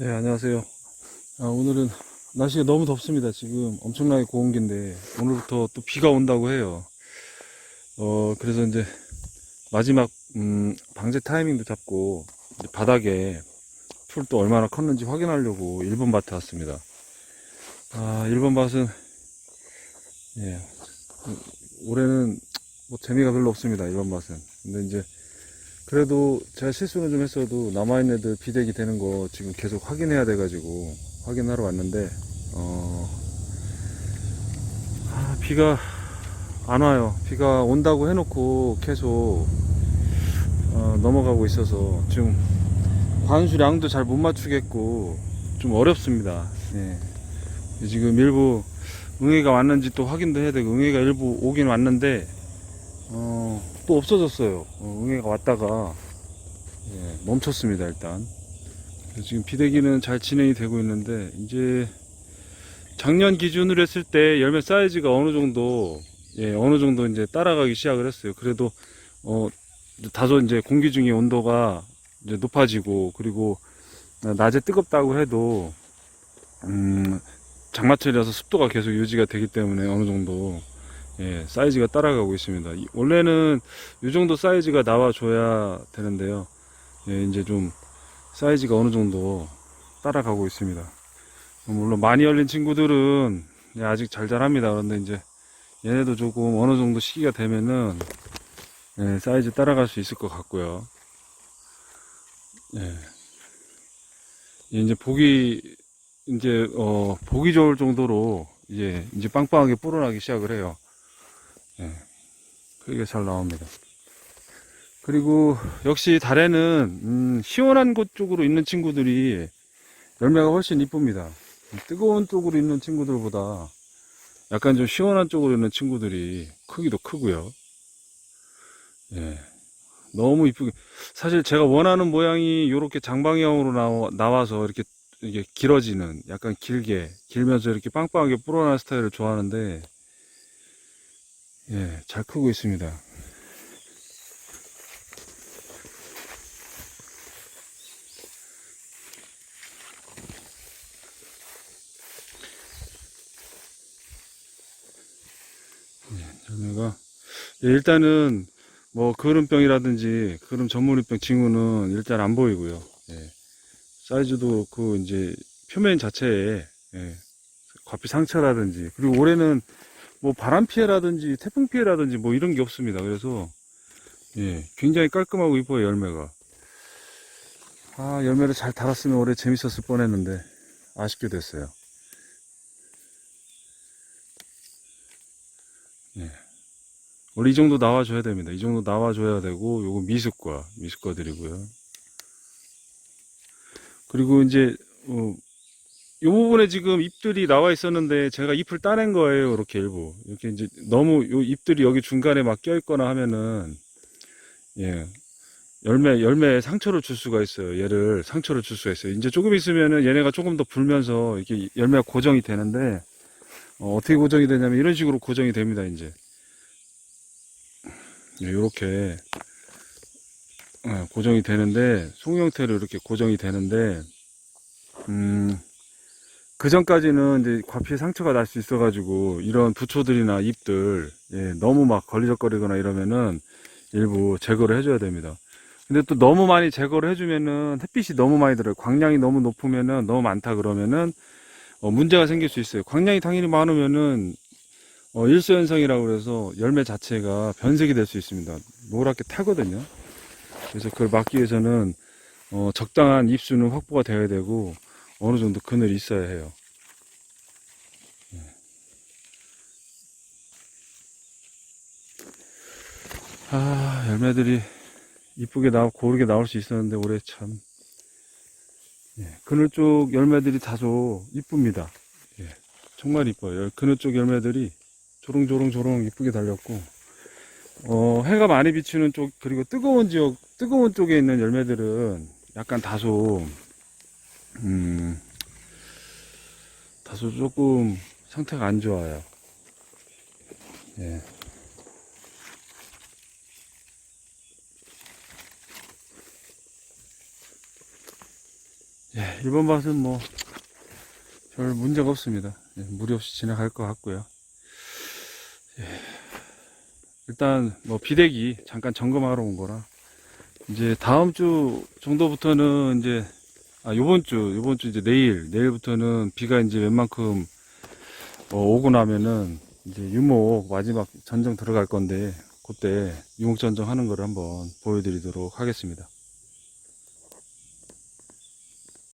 네, 안녕하세요. 아, 오늘은 날씨가 너무 덥습니다. 지금 엄청나게 고온기인데 오늘부터 또 비가 온다고 해요. 어, 그래서 이제 마지막 음, 방제 타이밍도 잡고 바닥에 풀또 얼마나 컸는지 확인하려고 1번 밭에 왔습니다. 아, 1번 밭은 예, 올해는 뭐 재미가 별로 없습니다. 1번 밭은. 근데 이제 그래도 제가 실수는 좀 했어도 남아있는 애들 비대기 되는 거 지금 계속 확인해야 돼가지고 확인하러 왔는데 어 아, 비가 안 와요 비가 온다고 해놓고 계속 어, 넘어가고 있어서 지금 관수량도 잘 못 맞추겠고 좀 어렵습니다 예. 지금 일부 응애가 왔는지 또 확인도 해야 되고 응애가 일부 오긴 왔는데 어, 또 없어졌어요. 어, 응애가 왔다가 예, 멈췄습니다 일단. 지금 비대기는 잘 진행이 되고 있는데 이제 작년 기준으로 했을 때 열매 사이즈가 어느 정도 예, 어느 정도 이제 따라가기 시작을 했어요. 그래도 어 다소 이제 공기 중의 온도가 이제 높아지고 그리고 낮에 뜨겁다고 해도 음 장마철이라서 습도가 계속 유지가 되기 때문에 어느 정도 예, 사이즈가 따라가고 있습니다. 이- 원래는 이 정도 사이즈가 나와줘야 되는데요. 예, 이제 좀 사이즈가 어느 정도 따라가고 있습니다. 어, 물론 많이 열린 친구들은 예, 아직 잘 자랍니다. 그런데 이제 얘네도 조금 어느 정도 시기가 되면은 예, 사이즈 따라갈 수 있을 것 같고요. 예. 예, 이제 보기 이제 어 보기 좋을 정도로 이제 이제 빵빵하게 불어나기 시작을 해요. 예, 크게 잘 나옵니다. 그리고 역시 달에는 음, 시원한 곳 쪽으로 있는 친구들이 열매가 훨씬 이쁩니다. 뜨거운 쪽으로 있는 친구들보다 약간 좀 시원한 쪽으로 있는 친구들이 크기도 크고요. 예. 너무 이쁘게 사실 제가 원하는 모양이 이렇게 장방형으로 나와, 나와서 이렇게 이게 길어지는 약간 길게 길면서 이렇게 빵빵하게 불어나는 스타일을 좋아하는데 예, 잘 크고 있습니다. 예, 열매가 예, 일단은 뭐 그름병이라든지 그름 전문의병 징후는 일단 안 보이고요. 예, 사이즈도 그 이제 표면 자체에 예, 과피 상처라든지 그리고 올해는 뭐 바람 피해라든지 태풍 피해라든지 뭐 이런 게 없습니다. 그래서 예, 굉장히 깔끔하고 이뻐요 열매가. 아 열매를 잘 달았으면 올해 재밌었을 뻔했는데 아쉽게 됐어요. 예. 원래 이 정도 나와줘야 됩니다. 이 정도 나와줘야 되고 요거 미숫과 미숫과들이고요. 그리고 이제 어, 이 부분에 지금 잎들이 나와 있었는데 제가 잎을 따낸 거예요. 이렇게 일부. 이렇게 이제 너무 요 잎들이 여기 중간에 막 껴있거나 하면은 예. 열매 열매에 상처를 줄 수가 있어요. 얘를 상처를 줄 수가 있어요. 이제 조금 있으면은 얘네가 조금 더 불면서 이렇게 열매가 고정이 되는데 어, 떻게 고정이 되냐면 이런 식으로 고정이 됩니다. 이제 이렇게 고정이 되는데 송 형태로 이렇게 고정이 되는데 음. 그 전까지는 이제 과피에 상처가 날 수 있어가지고 이런 부초들이나 잎들 예, 너무 막 걸리적거리거나 이러면은 일부 제거를 해줘야 됩니다. 근데 또 너무 많이 제거를 해주면은 햇빛이 너무 많이 들어요. 광량이 너무 높으면은 너무 많다 그러면은 어, 문제가 생길 수 있어요. 광량이 당연히 많으면은 어, 일소현상이라고 그래서 열매 자체가 변색이 될 수 있습니다. 노랗게 타거든요. 그래서 그걸 막기 위해서는 어, 적당한 잎수는 확보가 되어야 되고 어느 정도 그늘이 있어야 해요. 예. 아, 열매들이 이쁘게 나오, 고르게 나올 수 있었는데 올해 참, 예, 그늘 쪽 열매들이 다소 이쁩니다. 예, 정말 이뻐요. 그늘 쪽 열매들이 조롱조롱조롱 이쁘게 달렸고, 어, 해가 많이 비추는 쪽, 그리고 뜨거운 지역, 뜨거운 쪽에 있는 열매들은 약간 다소, 음, 다소 조금 상태가 안 좋아요. 예. 예, 1번 밭은 뭐, 별 문제가 없습니다. 예, 무리 없이 지나갈 것 같고요. 예, 일단 뭐 비대기 잠깐 점검하러 온 거라 이제 다음 주 정도부터는 이제 아 요번 주 요번 주 이제 내일 내일부터는 비가 이제 웬만큼 어, 오고 나면은 이제 유목 마지막 전정 들어갈 건데 그때 유목 전정 하는 거를 한번 보여드리도록 하겠습니다.